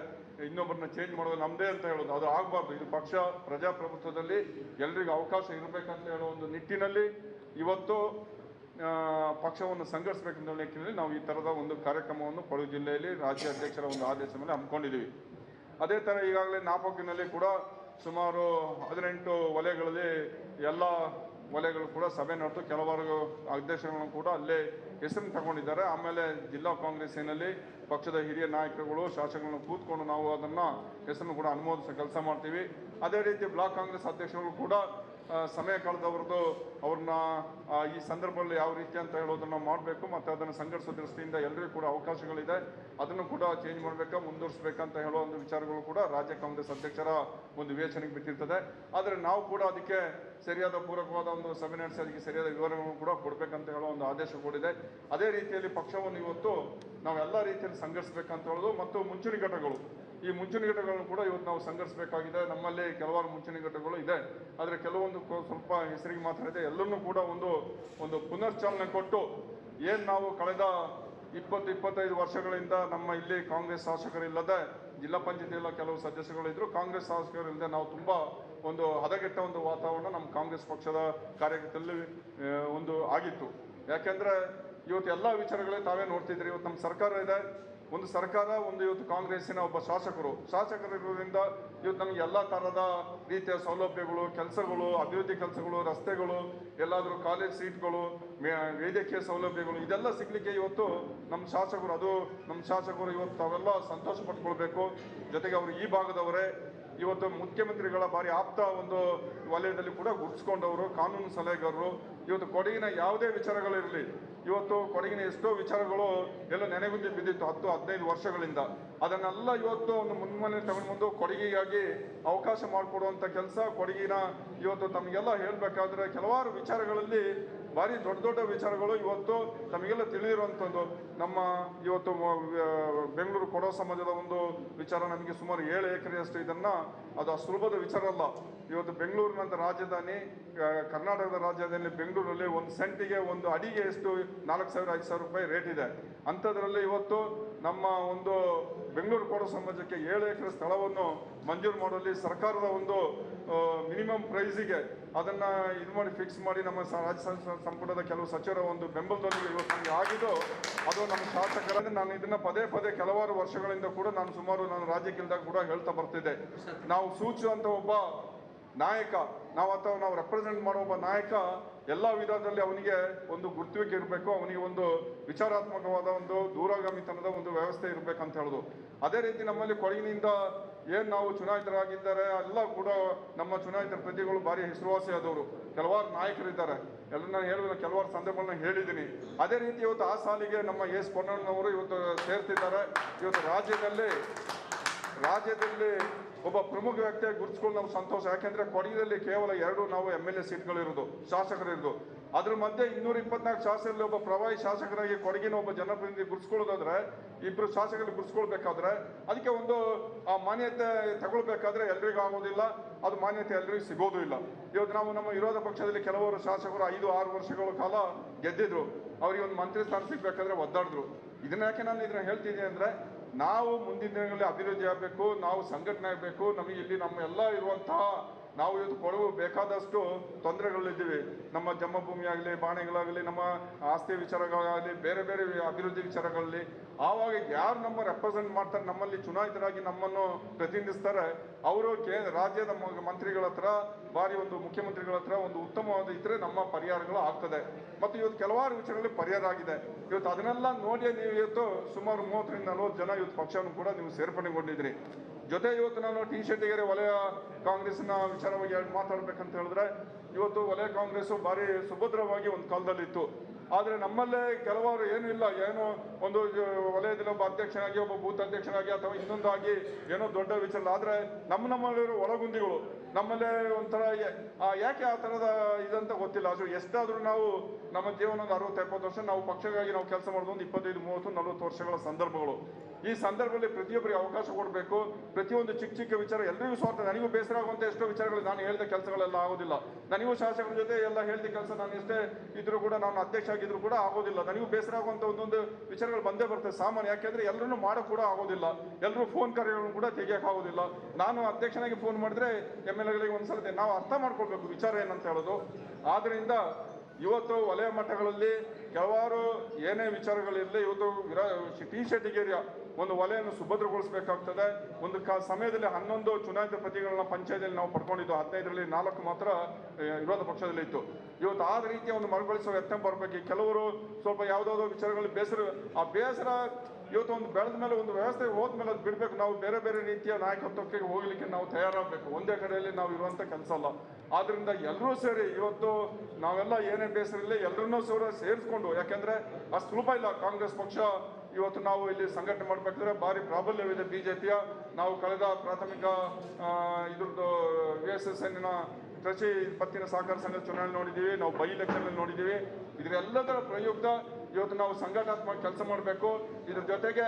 ಇನ್ನೊಬ್ಬರನ್ನ ಚೇಂಜ್ ಮಾಡೋದು ನಮ್ಮದೇ ಅಂತ ಹೇಳೋದು. ಅದು ಆಗಬಾರ್ದು. ಇದು ಪಕ್ಷ, ಪ್ರಜಾಪ್ರಭುತ್ವದಲ್ಲಿ ಎಲ್ರಿಗೂ ಅವಕಾಶ ಇರಬೇಕಂತ ಹೇಳೋ ಒಂದು ನಿಟ್ಟಿನಲ್ಲಿ ಇವತ್ತು ಪಕ್ಷವನ್ನು ಸಂಘಟಿಸಬೇಕಂತ ನಿಟ್ಟಿನಲ್ಲಿ ನಾವು ಈ ಥರದ ಒಂದು ಕಾರ್ಯಕ್ರಮವನ್ನು ಕೊಡಗು ಜಿಲ್ಲೆಯಲ್ಲಿ ರಾಜ್ಯ ಅಧ್ಯಕ್ಷರ ಒಂದು ಆದೇಶ ಮೇಲೆ ಹಮ್ಮಿಕೊಂಡಿದ್ದೀವಿ. ಅದೇ ಥರ ಈಗಾಗಲೇ ನಾಪೋಕಿನಲ್ಲಿ ಕೂಡ ಸುಮಾರು ಹದಿನೆಂಟು ವಲಯಗಳಲ್ಲಿ ಎಲ್ಲ ವಲಯಗಳು ಕೂಡ ಸಭೆ ನಡೆದು ಕೆಲವರು ಅಧ್ಯಕ್ಷಗಳನ್ನು ಕೂಡ ಅಲ್ಲೇ ಹೆಸರನ್ನು ತಗೊಂಡಿದ್ದಾರೆ. ಆಮೇಲೆ ಜಿಲ್ಲಾ ಕಾಂಗ್ರೆಸ್ಸಿನಲ್ಲಿ ಪಕ್ಷದ ಹಿರಿಯ ನಾಯಕರುಗಳು ಶಾಸಕರನ್ನು ಕೂತ್ಕೊಂಡು ನಾವು ಅದನ್ನು ಹೆಸರನ್ನು ಕೂಡ ಅನುಮೋದಿಸೋ ಕೆಲಸ ಮಾಡ್ತೀವಿ. ಅದೇ ರೀತಿ ಬ್ಲಾಕ್ ಕಾಂಗ್ರೆಸ್ ಅಧ್ಯಕ್ಷರು ಕೂಡ ಸಮಯ ಕಳೆದವ್ರದ್ದು ಅವ್ರನ್ನ ಈ ಸಂದರ್ಭದಲ್ಲಿ ಯಾವ ರೀತಿ ಅಂತ ಹೇಳೋದನ್ನ ಮಾಡಬೇಕು, ಮತ್ತು ಅದನ್ನು ಸಂಘಟಿಸೋ ದೃಷ್ಟಿಯಿಂದ ಎಲ್ಲರಿಗೂ ಕೂಡ ಅವಕಾಶಗಳಿದೆ. ಅದನ್ನು ಕೂಡ ಚೇಂಜ್ ಮಾಡಬೇಕಾ, ಮುಂದುವರಿಸಬೇಕಂತ ಹೇಳೋ ಒಂದು ವಿಚಾರಗಳು ಕೂಡ ರಾಜ್ಯ ಕಾಂಗ್ರೆಸ್ ಅಧ್ಯಕ್ಷರ ಒಂದು ವಿವೇಚನೆಗೆ ಬಿಟ್ಟಿರ್ತದೆ. ಆದರೆ ನಾವು ಕೂಡ ಅದಕ್ಕೆ ಸರಿಯಾದ ಪೂರಕವಾದ ಒಂದು ಸಭೆ ನಡೆಸಿ, ಅದಕ್ಕೆ ಸರಿಯಾದ ವಿವರಗಳನ್ನು ಕೂಡ ಕೊಡಬೇಕಂತ ಹೇಳೋ ಒಂದು ಆದೇಶ ಕೂಡಿದೆ ಅದೇ ರೀತಿಯಲ್ಲಿ ಪಕ್ಷವನ್ನು ಇವತ್ತು ನಾವೆಲ್ಲ ರೀತಿಯಲ್ಲಿ ಸಂಘರ್ಸ್ಬೇಕಂತ ಹೇಳೋದು, ಮತ್ತು ಮುಂಚೂಣಿ ಘಟಕಗಳು. ಈ ಮುಂಚೂಣಿ ಘಟಕಗಳನ್ನು ಕೂಡ ಇವತ್ತು ನಾವು ಸಂಘಟಿಸಬೇಕಾಗಿದೆ ನಮ್ಮಲ್ಲಿ ಕೆಲವಾರು ಮುಂಚೂಣಿ ಘಟಕಗಳು ಇದೆ. ಆದರೆ ಕೆಲವೊಂದು ಸ್ವಲ್ಪ ಹೆಸರಿಗೆ ಮಾತ್ರ ಇದೆ. ಎಲ್ಲರನ್ನೂ ಕೂಡ ಒಂದು ಒಂದು ಪುನರ್ಚಾಲನೆ ಕೊಟ್ಟು ಏನು ನಾವು ಕಳೆದ ಇಪ್ಪತ್ತು, ಇಪ್ಪತ್ತೈದು ವರ್ಷಗಳಿಂದ ನಮ್ಮ ಇಲ್ಲಿ ಕಾಂಗ್ರೆಸ್ ಶಾಸಕರಿಲ್ಲದೆ ಜಿಲ್ಲಾ ಪಂಚಾಯತಿಯಲ್ಲ ಕೆಲವು ಸದಸ್ಯಗಳಿದ್ರು ಕಾಂಗ್ರೆಸ್ ಶಾಸಕರಿಲ್ಲದೆ ನಾವು ತುಂಬ ಒಂದು ಹದಗೆಟ್ಟ ಒಂದು ವಾತಾವರಣ ನಮ್ಮ ಕಾಂಗ್ರೆಸ್ ಪಕ್ಷದ ಕಾರ್ಯಕರ್ತರಲ್ಲಿ ಒಂದು ಆಗಿತ್ತು. ಯಾಕೆಂದರೆ ಇವತ್ತು ಎಲ್ಲ ವಿಚಾರಗಳೇ ತಾವೇ ನೋಡ್ತಿದ್ರಿ ಇವತ್ತು ನಮ್ಮ ಸರ್ಕಾರ ಇದೆ. ಒಂದು ಸರ್ಕಾರ, ಒಂದು ಇವತ್ತು ಕಾಂಗ್ರೆಸ್ಸಿನ ಒಬ್ಬ ಶಾಸಕರು. ಶಾಸಕರಿರೋದ್ರಿಂದ ಇವತ್ತು ನಮಗೆ ಎಲ್ಲ ಥರದ ರೀತಿಯ ಸೌಲಭ್ಯಗಳು, ಕೆಲಸಗಳು, ಅಭಿವೃದ್ಧಿ ಕೆಲಸಗಳು, ರಸ್ತೆಗಳು, ಎಲ್ಲಾದರೂ ಕಾಲೇಜ್ ಸೀಟ್ಗಳು ವೈದ್ಯಕೀಯ ಸೌಲಭ್ಯಗಳು, ಇದೆಲ್ಲ ಸಿಗಲಿಕ್ಕೆ ಇವತ್ತು ನಮ್ಮ ಶಾಸಕರು, ಅದು ನಮ್ಮ ಶಾಸಕರು ಇವತ್ತು ತಾವೆಲ್ಲ ಸಂತೋಷ ಪಟ್ಕೊಳ್ಬೇಕು. ಜೊತೆಗೆ ಅವರು ಈ ಭಾಗದವರೇ ಇವತ್ತು ಮುಖ್ಯಮಂತ್ರಿಗಳ ಬಾರಿ ಆಪ್ತ ಒಂದು ವಲಯದಲ್ಲಿ ಕೂಡ ಗುರುತಿಸ್ಕೊಂಡವರು ಕಾನೂನು ಸಲಹೆಗಾರರು. ಇವತ್ತು ಕೊಡಗಿನ ಯಾವುದೇ ವಿಚಾರಗಳಿರಲಿ ಇವತ್ತು ಕೊಡಗಿನ ಎಷ್ಟೋ ವಿಚಾರಗಳು ಎಲ್ಲ ನೆನೆಗುಂದಿ ಬಿದ್ದಿತ್ತು ಹತ್ತು, ಹದಿನೈದು ವರ್ಷಗಳಿಂದ. ಅದನ್ನೆಲ್ಲ ಇವತ್ತು ಒಂದು ಮುನ್ಮನೆ ತಗೊಂಡು ಬಂದು ಕೊಡಗಿಗಾಗಿ ಅವಕಾಶ ಮಾಡಿಕೊಡುವಂಥ ಕೆಲಸ ಕೊಡಗಿನ ಇವತ್ತು ತಮಗೆಲ್ಲ ಹೇಳಬೇಕಾದ್ರೆ ಕೆಲವಾರು ವಿಚಾರಗಳಲ್ಲಿ ಭಾರಿ ದೊಡ್ಡ ದೊಡ್ಡ ವಿಚಾರಗಳು ಇವತ್ತು ನಮಗೆಲ್ಲ ತಿಳಿದಿರುವಂಥದ್ದು. ನಮ್ಮ ಇವತ್ತು ಬೆಂಗಳೂರು ಕೊಡೋ ಸಮಾಜದ ಒಂದು ವಿಚಾರ ನಮಗೆ ಸುಮಾರು ಏಳು ಎಕರೆಯಷ್ಟು ಇದನ್ನು ಅದು ಸುಲಭದ ವಿಚಾರ ಅಲ್ಲ. ಇವತ್ತು ಬೆಂಗಳೂರಿನಂಥ ರಾಜಧಾನಿ ಕರ್ನಾಟಕದ ರಾಜಧಾನಿ ಬೆಂಗಳೂರಲ್ಲಿ ಒಂದು ಸೆಂಟಿಗೆ ಒಂದು ಅಡಿಗೆ ಎಷ್ಟು ನಾಲ್ಕು ಸಾವಿರ, ಐದು ಸಾವಿರ ರೂಪಾಯಿ ರೇಟ್ ಇದೆ. ಅಂಥದ್ರಲ್ಲಿ ಇವತ್ತು ನಮ್ಮ ಒಂದು ಬೆಂಗಳೂರು ಕೊಡೋ ಸಮಾಜಕ್ಕೆ ಏಳು ಎಕರೆ ಸ್ಥಳವನ್ನು ಮಂಜೂರು ಮಾಡುವಲ್ಲಿ ಸರ್ಕಾರದ ಒಂದು ಮಿನಿಮಮ್ ಪ್ರೈಸಿಗೆ ಅದನ್ನು ಇದು ಮಾಡಿ ಫಿಕ್ಸ್ ಮಾಡಿ ನಮ್ಮ ರಾಜ್ಯ ಸಂಪುಟದ ಕೆಲವು ಸಚಿವರ ಒಂದು ಬೆಂಬಲದೊಂದಿಗೆ ಇವತ್ತು ಆಗಿದ್ದು ಅದು ನಮ್ಮ ಶಾಸಕರ ನಾನು ಇದನ್ನು ಪದೇ ಪದೇ ಕೆಲವಾರು ವರ್ಷಗಳಿಂದ ಕೂಡ ನಾನು ಸುಮಾರು ನಾನು ರಾಜ್ಯಕ್ಕಿಲ್ದಾಗ ಕೂಡ ಹೇಳ್ತಾ ಬರ್ತಿದ್ದೆ. ನಾವು ಸೂಚಿಸುವಂಥ ಒಬ್ಬ ನಾಯಕ ನಾವು ಅಥವಾ ನಾವು ರೆಪ್ರೆಸೆಂಟ್ ಮಾಡೋ ಒಬ್ಬ ನಾಯಕ ಎಲ್ಲ ವಿಧದಲ್ಲಿ ಅವನಿಗೆ ಒಂದು ಗುರುತುವಿಕೆ ಇರಬೇಕು, ಅವನಿಗೆ ಒಂದು ವಿಚಾರಾತ್ಮಕವಾದ ಒಂದು ದೂರಗಾಮಿತನದ ಒಂದು ವ್ಯವಸ್ಥೆ ಇರಬೇಕಂತ ಹೇಳೋದು. ಅದೇ ರೀತಿ ನಮ್ಮಲ್ಲಿ ಕೊಡಗಿನಿಂದ ಏನು ನಾವು ಚುನಾಯಿತರಾಗಿದ್ದಾರೆ ಎಲ್ಲ ಕೂಡ ನಮ್ಮ ಚುನಾಯಿತ ಪ್ರತಿಗಳು ಭಾರಿ ಹೆಸರುವಾಸಿಯಾದವರು ಕೆಲವಾರು ನಾಯಕರಿದ್ದಾರೆ. ಎಲ್ಲ ನಾನು ಹೇಳಿದ ಕೆಲವಾರು ಸಂದರ್ಭಗಳನ್ನ ಹೇಳಿದ್ದೀನಿ. ಅದೇ ರೀತಿ ಇವತ್ತು ಆ ಸಾಲಿಗೆ ನಮ್ಮ ಎಸ್ ಪೊನ್ನಣ್ಣನವರು ಇವತ್ತು ಸೇರ್ತಿದ್ದಾರೆ. ಇವತ್ತು ರಾಜ್ಯದಲ್ಲಿ ರಾಜ್ಯದಲ್ಲಿ ಒಬ್ಬ ಪ್ರಮುಖ ವ್ಯಕ್ತಿಯಾಗಿ ಗುರುತಿಸ್ಕೊಂಡು ನಾವು ಸಂತೋಷ. ಯಾಕೆಂದ್ರೆ ಕೊಡಗಿನಲ್ಲಿ ಕೇವಲ ಎರಡು ನಾವು ಎಂ ಎಲ್ ಎ ಸೀಟ್ಗಳಿರೋದು, ಶಾಸಕರಿರೋದು. ಅದ್ರ ಮಧ್ಯೆ ಇನ್ನೂರ ಇಪ್ಪತ್ನಾಲ್ಕು ಶಾಸಕರಲ್ಲಿ ಒಬ್ಬ ಪ್ರವಾಹಿ ಶಾಸಕರಾಗಿ ಕೊಡಗಿನ ಒಬ್ಬ ಜನಪ್ರತಿನಿಧಿ ಗುರುತಿಸ್ಕೊಳ್ಳೋದಾದ್ರೆ ಇಬ್ಬರು ಶಾಸಕರು ಗುರುತಿಸ್ಕೊಳ್ಬೇಕಾದ್ರೆ, ಅದಕ್ಕೆ ಒಂದು, ಆ, ಮಾನ್ಯತೆ ತಗೊಳ್ಬೇಕಾದ್ರೆ ಎಲ್ರಿಗೂ ಆಗೋದಿಲ್ಲ. ಅದು ಮಾನ್ಯತೆ ಎಲ್ರಿಗೂ ಸಿಗೋದು ಇಲ್ಲ. ಇವತ್ತು ನಾವು ನಮ್ಮ ವಿರೋಧ ಪಕ್ಷದಲ್ಲಿ ಕೆಲವರು ಶಾಸಕರು ಐದು, ಆರು ವರ್ಷಗಳ ಕಾಲ ಗೆದ್ದಿದ್ರು. ಅವರಿಗೆ ಒಂದು ಮಂತ್ರಿ ಸ್ಥಾನ ಸಿಗ್ಬೇಕಾದ್ರೆ ಒದ್ದಾಡಿದ್ರು. ಇದನ್ನ ಯಾಕೆ ನಾನು ಇದನ್ನ ಹೇಳ್ತಿದ್ದೀನಿ ಅಂದ್ರೆ ನಾವು ಮುಂದಿನ ದಿನಗಳಲ್ಲಿ ಅಭಿವೃದ್ಧಿ ಆಗಬೇಕು ನಾವು ಸಂಘಟನೆ ಆಗಬೇಕು ನಮಗೆ ಇಲ್ಲಿ ನಮ್ಮ ಎಲ್ಲ ಇರುವಂತಹ ನಾವು ಇವತ್ತು ಕೊಡಗು ಬೇಕಾದಷ್ಟು ತೊಂದರೆಗಳಿದ್ದೀವಿ. ನಮ್ಮ ಜನ್ಮಭೂಮಿ ಆಗಲಿ ಬಾಣೆಗಳಾಗಲಿ, ನಮ್ಮ ಆಸ್ತಿ ವಿಚಾರಗಳಾಗಲಿ, ಬೇರೆ ಬೇರೆ ಅಭಿವೃದ್ಧಿ ವಿಚಾರಗಳಲ್ಲಿ ಆವಾಗ ಯಾರು ನಮ್ಮ ರೆಪ್ರೆಸೆಂಟ್ ಮಾಡ್ತಾರೆ, ನಮ್ಮಲ್ಲಿ ಚುನಾಯಿತರಾಗಿ ನಮ್ಮನ್ನು ಪ್ರತಿನಿಧಿಸ್ತಾರೆ, ಅವರು ಕೇ, ರಾಜ್ಯದ ಮಂತ್ರಿಗಳ ಹತ್ರ, ಬಾರಿ ಒಂದು ಮುಖ್ಯಮಂತ್ರಿಗಳ ಹತ್ರ ಒಂದು ಉತ್ತಮವಾದ ಇದ್ರೆ ನಮ್ಮ ಪರಿಹಾರಗಳು ಆಗ್ತದೆ. ಮತ್ತು ಇವತ್ತು ಕೆಲವಾರು ವಿಚಾರಗಳಲ್ಲಿ ಪರಿಹಾರ ಆಗಿದೆ. ಇವತ್ತು ಅದನ್ನೆಲ್ಲ ನೋಡಿ ನೀವು ಇವತ್ತು ಸುಮಾರು ಮೂವತ್ತರಿಂದ ನಲವತ್ತು ಜನ ಇವತ್ತು ಪಕ್ಷವನ್ನು ಕೂಡ ನೀವು ಸೇರ್ಪಡೆಗೊಂಡಿದ್ರಿ ಜೊತೆ ಇವತ್ತು ನಾನು ಟಿ ಶೆಟ್ಟಿಗೆರೆ ವಲಯ ಕಾಂಗ್ರೆಸ್ನ ವಿಚಾರವಾಗಿ ಮಾತಾಡ್ಬೇಕಂತ ಹೇಳಿದ್ರೆ, ಇವತ್ತು ವಲಯ ಕಾಂಗ್ರೆಸ್ ಭಾರಿ ಸುಭದ್ರವಾಗಿ ಒಂದು ಕಾಲದಲ್ಲಿತ್ತು. ಆದರೆ ನಮ್ಮಲ್ಲೇ ಕೆಲವರು ಏನೂ ಇಲ್ಲ, ಏನೋ ಒಂದು ವಲಯದಲ್ಲಿ ಒಬ್ಬ ಅಧ್ಯಕ್ಷನಾಗಿ, ಒಬ್ಬ ಬೂತ್ ಅಧ್ಯಕ್ಷನಾಗಿ ಅಥವಾ ಇನ್ನೊಂದಾಗಿ ಏನೋ ದೊಡ್ಡ ವಿಚಾರ. ಆದರೆ ನಮ್ಮ ನಮ್ಮಲ್ಲಿರೋ ಒಳಗುಂದಿಗಳು ನಮ್ಮಲ್ಲೇ ಒಂಥರ ಯಾಕೆ ಆ ಥರದ ಇದಂತ ಗೊತ್ತಿಲ್ಲ. ಅದು ಎಷ್ಟಾದರೂ ನಾವು ನಮ್ಮ ಜೀವನ ಒಂದು ಅರವತ್ತು ಎಪ್ಪತ್ತು ವರ್ಷ ನಾವು ಪಕ್ಷಕ್ಕಾಗಿ ನಾವು ಕೆಲಸ ಮಾಡೋದು ಒಂದು ಇಪ್ಪತ್ತೈದು, ಮೂವತ್ತು, ನಲವತ್ತು ವರ್ಷಗಳ ಸಂದರ್ಭಗಳು. ಈ ಸಂದರ್ಭದಲ್ಲಿ ಪ್ರತಿಯೊಬ್ಬರಿಗೆ ಅವಕಾಶ ಕೊಡಬೇಕು. ಪ್ರತಿಯೊಂದು ಚಿಕ್ಕ ಚಿಕ್ಕ ವಿಚಾರ ಎಲ್ಲರಿಗೂ ಸ್ವಾರ್ಥ. ನನಗೂ ಬೇಸರ ಆಗುವಂಥ ಎಷ್ಟೋ ವಿಚಾರಗಳು ನಾನು ಹೇಳಿದ ಕೆಲಸಗಳೆಲ್ಲ ಆಗೋದಿಲ್ಲ. ನನಗೂ ಶಾಸಕರ ಜೊತೆ ಎಲ್ಲ ಹೇಳಿದ ಕೆಲಸ ನಾನು ಎಷ್ಟೇ ಇದ್ರೂ ಕೂಡ ನಾನು ಅಧ್ಯಕ್ಷ ಆಗಿದ್ರು ಕೂಡ ಆಗೋದಿಲ್ಲ. ನನಗೂ ಬೇಸರ ಆಗುವಂಥ ಒಂದೊಂದು ವಿಚಾರಗಳು ಬಂದೇ ಬರ್ತದೆ ಸಾಮಾನ್ಯ. ಯಾಕೆಂದ್ರೆ ಎಲ್ಲರೂ ಮಾಡೋ ಕೂಡ ಆಗೋದಿಲ್ಲ. ಎಲ್ಲರೂ ಫೋನ್ ಕರೆಗಳನ್ನು ಕೂಡ ತೆಗಿಯೋಕ್ಕಾಗೋದಿಲ್ಲ ನಾನು ಅಧ್ಯಕ್ಷನಾಗಿ ಫೋನ್ ಮಾಡಿದ್ರೆ ಎಂ ಎಲ್ ಎಗಳಿಗೆ ಒಂದ್ಸಲ ನಾವು ಅರ್ಥ ಮಾಡ್ಕೊಳ್ಬೇಕು ವಿಚಾರ ಏನಂತ ಹೇಳೋದು. ಆದ್ದರಿಂದ ಇವತ್ತು ವಲಯ ಮಟ್ಟಗಳಲ್ಲಿ ಕೆಲವಾರು ಏನೇ ವಿಚಾರಗಳಿರಲಿ ಇವತ್ತು ವಿರಾ, ಟಿ ಶೆಟ್ಟಿಗೇರಿಯ ಒಂದು ವಲಯವನ್ನು ಸುಭದ್ರಗೊಳಿಸಬೇಕಾಗ್ತದೆ. ಒಂದು ಕ, ಸಮಯದಲ್ಲಿ ಹನ್ನೊಂದು ಚುನಾಯಿತ ಪ್ರತಿಗಳನ್ನ ಪಂಚಾಯತಿಯಲ್ಲಿ ನಾವು ಪಡ್ಕೊಂಡಿದ್ದು ಹದಿನೈದರಲ್ಲಿ ನಾಲ್ಕು ಮಾತ್ರ ವಿರೋಧ ಪಕ್ಷದಲ್ಲಿ ಇತ್ತು. ಇವತ್ತು ಆ ರೀತಿಯ ಒಂದು ಮರುಗೊಳಿಸುವ ಯತ್ನ ಬರಬೇಕು. ಕೆಲವರು ಸ್ವಲ್ಪ ಯಾವುದಾದ್ರು ವಿಚಾರಗಳಲ್ಲಿ ಬೇಸರ, ಆ ಬೇಸರ ಇವತ್ತು ಒಂದು ಬೆಳೆದ ಮೇಲೆ ಒಂದು ವ್ಯವಸ್ಥೆ ಹೋದ್ಮೇಲೆ ಅದು ಬಿಡಬೇಕು. ನಾವು ಬೇರೆ ಬೇರೆ ರೀತಿಯ ನಾಯಕತ್ವಕ್ಕೆ ಹೋಗ್ಲಿಕ್ಕೆ ನಾವು ತಯಾರಾಗಬೇಕು. ಒಂದೇ ಕಡೆಯಲ್ಲಿ ನಾವು ಇರುವಂಥ ಕೆಲಸ ಅಲ್ಲ. ಆದ್ದರಿಂದ ಎಲ್ಲರೂ ಸೇರಿ ಇವತ್ತು ನಾವೆಲ್ಲ ಏನೇ ಬೇಸರಿಲ್ಲ ಎಲ್ಲರೂ ಎಲ್ಲರನ್ನೂ ಸೇರ ಸೇರಿಸ್ಕೊಂಡು, ಯಾಕೆಂದರೆ ಅಷ್ಟು ಸುಲಭ ಇಲ್ಲ. ಕಾಂಗ್ರೆಸ್ ಪಕ್ಷ ಇವತ್ತು ನಾವು ಇಲ್ಲಿ ಸಂಘಟನೆ ಮಾಡಬೇಕಾದ್ರೆ ಭಾರಿ ಪ್ರಾಬಲ್ಯವಿದೆ ಬಿ ಜೆ ಪಿಯ ನಾವು ಕಳೆದ ಪ್ರಾಥಮಿಕ ಇದ್ರದ್ದು ವಿ ಎಸ್ ಎಸ್ ಎನ್ನಿನ ಕೃಷಿ ಪತ್ತಿನ ಸಹಕಾರ ಸಂಘ ಚುನಾವಣೆ ನೋಡಿದ್ದೀವಿ. ನಾವು ಬೈ ಇಲೆಕ್ಷನ್ ನೋಡಿದ್ದೀವಿ. ಇದರೆಲ್ಲದರ ಪ್ರಯುಕ್ತ ಇವತ್ತು ನಾವು ಸಂಘಟನಾತ್ಮಕ ಕೆಲಸ ಮಾಡಬೇಕು. ಇದ್ರ ಜೊತೆಗೆ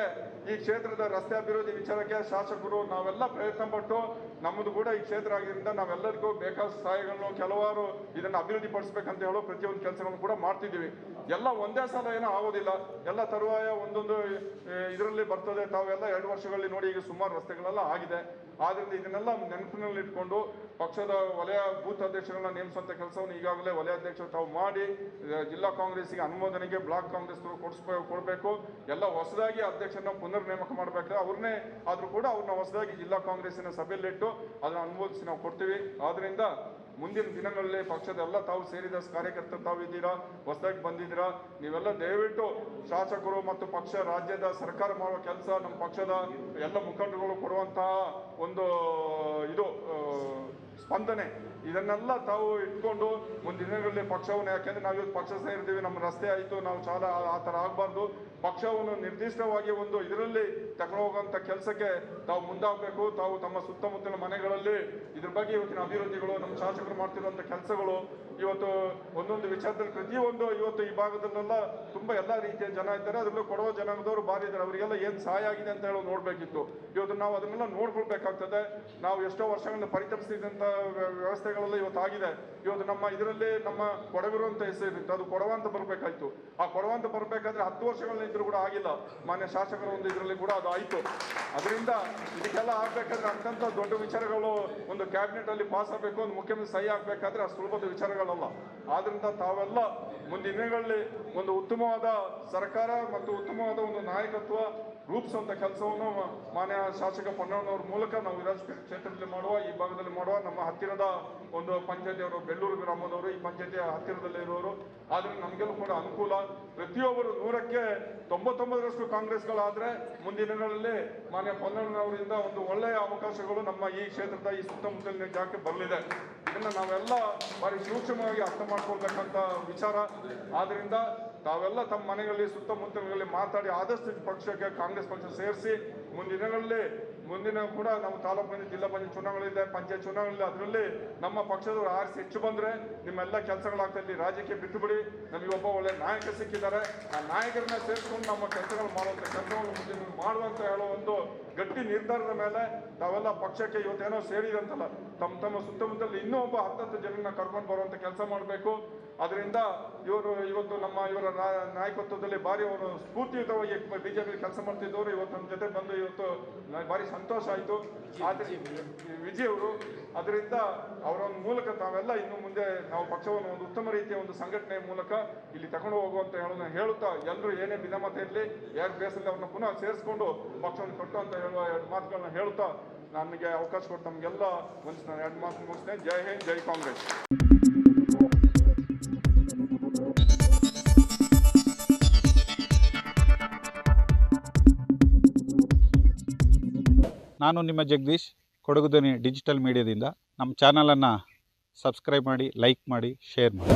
ಈ ಕ್ಷೇತ್ರದ ರಸ್ತೆ ಅಭಿವೃದ್ಧಿ ವಿಚಾರಕ್ಕೆ ಶಾಸಕರು ನಾವೆಲ್ಲ ಪ್ರಯತ್ನ ಪಟ್ಟು ನಮ್ಮದು ಕೂಡ ಈ ಕ್ಷೇತ್ರ ಆಗಿದ್ದರಿಂದ ನಾವೆಲ್ಲರಿಗೂ ಬೇಕಾದ ಸಹಾಯಗಳನ್ನು ಕೆಲವಾರು ಇದನ್ನು ಅಭಿವೃದ್ಧಿ ಪಡಿಸ್ಬೇಕಂತ ಹೇಳೋ ಪ್ರತಿಯೊಂದು ಕೆಲಸಗಳನ್ನು ಕೂಡ ಮಾಡ್ತಿದ್ದೀವಿ. ಎಲ್ಲ ಒಂದೇ ಸಲ ಏನೋ ಆಗೋದಿಲ್ಲ. ಎಲ್ಲ ತರುವಾಯ ಒಂದೊಂದು ಇದರಲ್ಲಿ ಬರ್ತದೆ. ತಾವೆಲ್ಲ ಎರಡು ವರ್ಷಗಳಲ್ಲಿ ನೋಡಿ ಈಗ ಸುಮಾರು ರಸ್ತೆಗಳೆಲ್ಲ ಆಗಿದೆ. ಆದ್ರಿಂದ ಇದನ್ನೆಲ್ಲ ನೆನಪಿನಲ್ಲಿಟ್ಕೊಂಡು ಪಕ್ಷದ ವಲಯ ಬೂತ್ ಅಧ್ಯಕ್ಷರನ್ನ ನೇಮಿಸುವಂತ ಕೆಲಸವನ್ನು ಈಗಾಗಲೇ ವಲಯ ಅಧ್ಯಕ್ಷರು ತಾವು ಮಾಡಿ ಜಿಲ್ಲಾ ಕಾಂಗ್ರೆಸ್ಗೆ ಅನುಮೋದನೆಗೆ ಬ್ಲಾಕ್ ಕಾಂಗ್ರೆಸ್ ಕೊಡಿಸ್ಬೇ ಕೊಡಬೇಕು. ಎಲ್ಲ ಹೊಸದಾಗಿ ಅಧ್ಯಕ್ಷರನ್ನ ಪುನರ್ ನೇಮಕ ಮಾಡಬೇಕು ಅವ್ರನ್ನೇ ಆದರೂ ಕೂಡ ಅವ್ರನ್ನ ಹೊಸದಾಗಿ ಜಿಲ್ಲಾ ಕಾಂಗ್ರೆಸ್ಸಿನ ಸಭೆಯಲ್ಲಿಟ್ಟು ಅದನ್ನು ಅನುಮೋದಿಸಿ ನಾವು ಕೊಡ್ತೀವಿ. ಆದ್ರಿಂದ ಮುಂದಿನ ದಿನಗಳಲ್ಲಿ ಪಕ್ಷದ ಎಲ್ಲ ತಾವು ಸೇರಿದ ಕಾರ್ಯಕರ್ತರು ತಾವು ಇದ್ದೀರಾ? ಹೊಸದಾಗಿ ಬಂದಿದ್ದೀರಾ? ನೀವೆಲ್ಲ ದಯವಿಟ್ಟು ಶಾಸಕರು ಮತ್ತು ಪಕ್ಷ, ರಾಜ್ಯದ ಸರ್ಕಾರ ಮಾಡುವ ಕೆಲಸ ನಮ್ಮ ಪಕ್ಷದ ಎಲ್ಲ ಮುಖಂಡರುಗಳು ಕೊಡುವಂತಹ ಒಂದು ಇದು ಸ್ಪಂದನೆ. ಇದನ್ನೆಲ್ಲ ತಾವು ಇಟ್ಕೊಂಡು ಮುಂದಿನ ದಿನಗಳಲ್ಲಿ ಪಕ್ಷವನ್ನು, ಯಾಕೆಂದ್ರೆ ನಾವು ಇವತ್ತು ಪಕ್ಷ ಸೇರಿದ್ದೀವಿ, ನಮ್ಮ ರಸ್ತೆ ಆಯಿತು, ನಾವು ಚಾಲ ಆ- ಥರ ಆಗಬಾರ್ದು. ಪಕ್ಷವನ್ನು ನಿರ್ದಿಷ್ಟವಾಗಿ ಒಂದು ಇದರಲ್ಲಿ ತಗೊಂಡು ಕೆಲಸಕ್ಕೆ ತಾವು ಮುಂದಾಗಬೇಕು. ತಾವು ತಮ್ಮ ಸುತ್ತಮುತ್ತಲಿನ ಮನೆಗಳಲ್ಲಿ ಇದ್ರ ಬಗ್ಗೆ ಇವತ್ತಿನ ಅಭಿವೃದ್ಧಿಗಳು, ನಮ್ಮ ಶಾಸಕರು ಮಾಡ್ತಿರುವಂಥ ಕೆಲಸಗಳು, ಇವತ್ತು ಒಂದೊಂದು ವಿಚಾರದಲ್ಲಿ ಪ್ರತಿಯೊಂದು ಇವತ್ತು ಈ ಭಾಗದಲ್ಲೆಲ್ಲ ತುಂಬಾ ಎಲ್ಲ ರೀತಿಯ ಜನ ಇದ್ದಾರೆ. ಅದರಲ್ಲೂ ಕೊಡುವ ಜನಾಂಗದವರು ಭಾರಿ ಇದ್ದಾರೆ. ಅವರಿಗೆಲ್ಲ ಏನು ಸಹಾಯ ಆಗಿದೆ ಅಂತ ಹೇಳೋದು ನೋಡಬೇಕಿತ್ತು. ಇವತ್ತು ನಾವು ಅದನ್ನೆಲ್ಲ ನೋಡ್ಕೊಳ್ಬೇಕಾಗ್ತದೆ. ನಾವು ಎಷ್ಟೋ ವರ್ಷಗಳಿಂದ ಪರಿತಪಿಸಿದಂಥ ವ್ಯವಸ್ಥೆಗಳೆಲ್ಲ ಇವತ್ತು ಆಗಿದೆ ಇವತ್ತು ನಮ್ಮ ಇದರಲ್ಲಿ ನಮ್ಮ ಕೊಡಗರು ಅಂತ ಹೆಸರಿತ್ತು ಅದು ಕೊಡವ ಅಂತ ಬರಬೇಕಾಯ್ತು. ಆ ಕೊಡವ ಅಂತ ಬರಬೇಕಾದ್ರೆ ಹತ್ತು ವರ್ಷಗಳಿಂದ ಇದ್ರು ಕೂಡ ಆಗಿಲ್ಲ. ಮಾನ್ಯ ಶಾಸಕರ ಒಂದು ಇದರಲ್ಲಿ ಕೂಡ ಅದು ಆಯಿತು. ಅದರಿಂದ ಇದಕ್ಕೆಲ್ಲ ಆಗ್ಬೇಕಾದ್ರೆ ಅಂತಂತ ದೊಡ್ಡ ವಿಚಾರಗಳು ಒಂದು ಕ್ಯಾಬಿನೆಟ್ ಅಲ್ಲಿ ಪಾಸ್ ಆಗಬೇಕು ಒಂದು ಮುಖ್ಯಮಂತ್ರಿ ಸಹಿ ಆಗ್ಬೇಕಾದ್ರೆ ಅಷ್ಟು ಸುಲಭದ ವಿಚಾರಗಳಲ್ಲ. ಆದ್ರಿಂದ ತಾವೆಲ್ಲ ಮುಂದಿನ ದಿನಗಳಲ್ಲಿ ಒಂದು ಉತ್ತಮವಾದ ಸರ್ಕಾರ ಮತ್ತು ಉತ್ತಮವಾದ ಒಂದು ನಾಯಕತ್ವ ರೂಪಿಸುವಂತ ಕೆಲಸವನ್ನು ಮಾನ್ಯ ಶಾಸಕ ಪೊನ್ನಣ್ಣವ್ರ ಮೂಲಕ ನಾವು ವಿರಾಜಪೇಟೆ ಕ್ಷೇತ್ರದಲ್ಲಿ ಮಾಡುವ, ಈ ಭಾಗದಲ್ಲಿ ಮಾಡುವ ನಮ್ಮ ಹತ್ತಿರದ ಒಂದು ಪಂಚಾಯತಿಯವರು ಬೆಳ್ಳೂರು ಗ್ರಾಮದವರು, ಈ ಪಂಚಾಯತಿ ಹತ್ತಿರದಲ್ಲೇ ಇರೋರು, ಆದರೆ ನಮಗೆಲ್ಲ ಕೂಡ ಅನುಕೂಲ. ಪ್ರತಿಯೊಬ್ಬರು ನೂರಕ್ಕೆ ತೊಂಬತ್ತೊಂಬತ್ತರಷ್ಟು ಕಾಂಗ್ರೆಸ್ಗಳಾದರೆ ಮುಂದಿನ ದಿನಗಳಲ್ಲಿ ಮಾನ್ಯ ಪೊನ್ನಣ್ಣನವರಿಂದ ಒಂದು ಒಳ್ಳೆಯ ಅವಕಾಶಗಳು ನಮ್ಮ ಈ ಕ್ಷೇತ್ರದ, ಈ ಸುತ್ತಮುತ್ತಲಿನ ಜಾಗಕ್ಕೆ ಬರಲಿದೆ ಇದನ್ನು ನಾವೆಲ್ಲ ಭಾರಿ ಸೂಕ್ಷ್ಮವಾಗಿ ಅರ್ಥ ಮಾಡ್ಕೊಳ್ಬೇಕಂತ ವಿಚಾರ. ಆದ್ದರಿಂದ ತಾವೆಲ್ಲ ತಮ್ಮ ಮನೆಗಳಲ್ಲಿ, ಸುತ್ತಮುತ್ತಲಿನಲ್ಲಿ ಮಾತಾಡಿ ಆದಷ್ಟು ಪಕ್ಷಕ್ಕೆ ಕಾಂಗ್ರೆಸ್ ಪಕ್ಷ ಸೇರಿಸಿ ಮುಂದಿನ ದಿನಗಳಲ್ಲಿ ಮುಂದಿನ ಕೂಡ ನಮ್ಮ ತಾಲೂಕು ಪಂಚಾಯತ್, ಜಿಲ್ಲಾ ಪಂಚಾಯತ್ ಚುನಾವಣೆಗಳಿದೆ ಪಂಚಾಯತ್ ಚುನಾವಣೆಗಳಿದೆ. ಅದರಲ್ಲಿ ನಮ್ಮ ಪಕ್ಷದವರು ಆರಿಸಿ ಹೆಚ್ಚು ಬಂದ್ರೆ ನಿಮ್ಮೆಲ್ಲ ಕೆಲಸಗಳಾಗ್ತಾ ಇಲ್ಲಿ ರಾಜ್ಯಕ್ಕೆ ಬಿಟ್ಟು ಬಿಡಿ. ನಮಗೆ ಒಬ್ಬ ಒಳ್ಳೆ ನಾಯಕ ಸಿಕ್ಕಿದ್ದಾರೆ. ಆ ನಾಯಕರನ್ನ ಸೇರಿಸ್ಕೊಂಡು ನಮ್ಮ ಕೆಲಸಗಳು ಮಾಡುವಂಥ ಮುಂದಿನ ಮಾಡುವಂತ ಹೇಳೋ ಒಂದು ಗಟ್ಟಿ ನಿರ್ಧಾರದ ಮೇಲೆ ತಾವೆಲ್ಲ ಪಕ್ಷಕ್ಕೆ ಇವತ್ತೇನೋ ಸೇರಿದಂತಲ್ಲ ತಮ್ಮ ತಮ್ಮ ಸುತ್ತಮುತ್ತಲು ಇನ್ನೂ ಒಬ್ಬ ಹತ್ತತ್ತು ಜನರನ್ನ ಕರ್ಕೊಂಡು ಬರುವಂತ ಕೆಲಸ ಮಾಡಬೇಕು. ಅದರಿಂದ ಇವರು ಇವತ್ತು ನಮ್ಮ ಇವರ ನಾಯಕತ್ವದಲ್ಲಿ ಭಾರಿ ಅವರು ಸ್ಫೂರ್ತಿಯುತವಾಗಿ ಬಿಜೆಪಿ ಕೆಲಸ ಮಾಡ್ತಿದ್ದವರು. ಇವತ್ತು ನಮ್ಮ ಜೊತೆ ಬಂದು ಇವತ್ತು ಭಾರಿ ಬಾರಿ ಸಂತೋಷ ಆಯಿತು. ಆದರೆ ವಿಜಯ್ ಅವರು. ಅದರಿಂದ ಅವರ ಒಂದು ಮೂಲಕ ತಾವೆಲ್ಲ ಇನ್ನು ಮುಂದೆ ನಾವು ಪಕ್ಷವನ್ನು ಒಂದು ಉತ್ತಮ ರೀತಿಯ ಒಂದು ಸಂಘಟನೆ ಮೂಲಕ ಇಲ್ಲಿ ತಗೊಂಡು ಹೋಗುವಂತ ಹೇಳೋದನ್ನ ಹೇಳುತ್ತಾ ಎಲ್ಲರೂ ಏನೇ ಭಿನ್ನಮತ ಇರಲಿ ಯಾರು ಬೇಸಲ್ಲಿ ಅವ್ರನ್ನ ಪುನಃ ಸೇರಿಸ್ಕೊಂಡು ಪಕ್ಷವನ್ನು ಕಟ್ಟು ಅಂತ ಹೇಳುವ ಎರಡು ಮಾತುಗಳನ್ನ ಹೇಳ್ತಾ ನನಗೆ ಅವಕಾಶ ಕೊಟ್ಟು ತಮಗೆಲ್ಲ ಒಂದು ನಾನು ಎರಡು ಮಾತು ಮುಗಿಸ್ತೇನೆ. ಜೈ ಹಿಂದ್, ಜೈ ಕಾಂಗ್ರೆಸ್. ನಾನು ನಿಮ್ಮ ಜಗದೀಶ್, ಕೊಡಗು ಧ್ವನಿ ಡಿಜಿಟಲ್ ಮೀಡಿಯಾದಿಂದ ನಮ್ಮ ಚಾನಲನ್ನು ಸಬ್ಸ್ಕ್ರೈಬ್ ಮಾಡಿ ಲೈಕ್ ಮಾಡಿ ಶೇರ್ ಮಾಡಿ.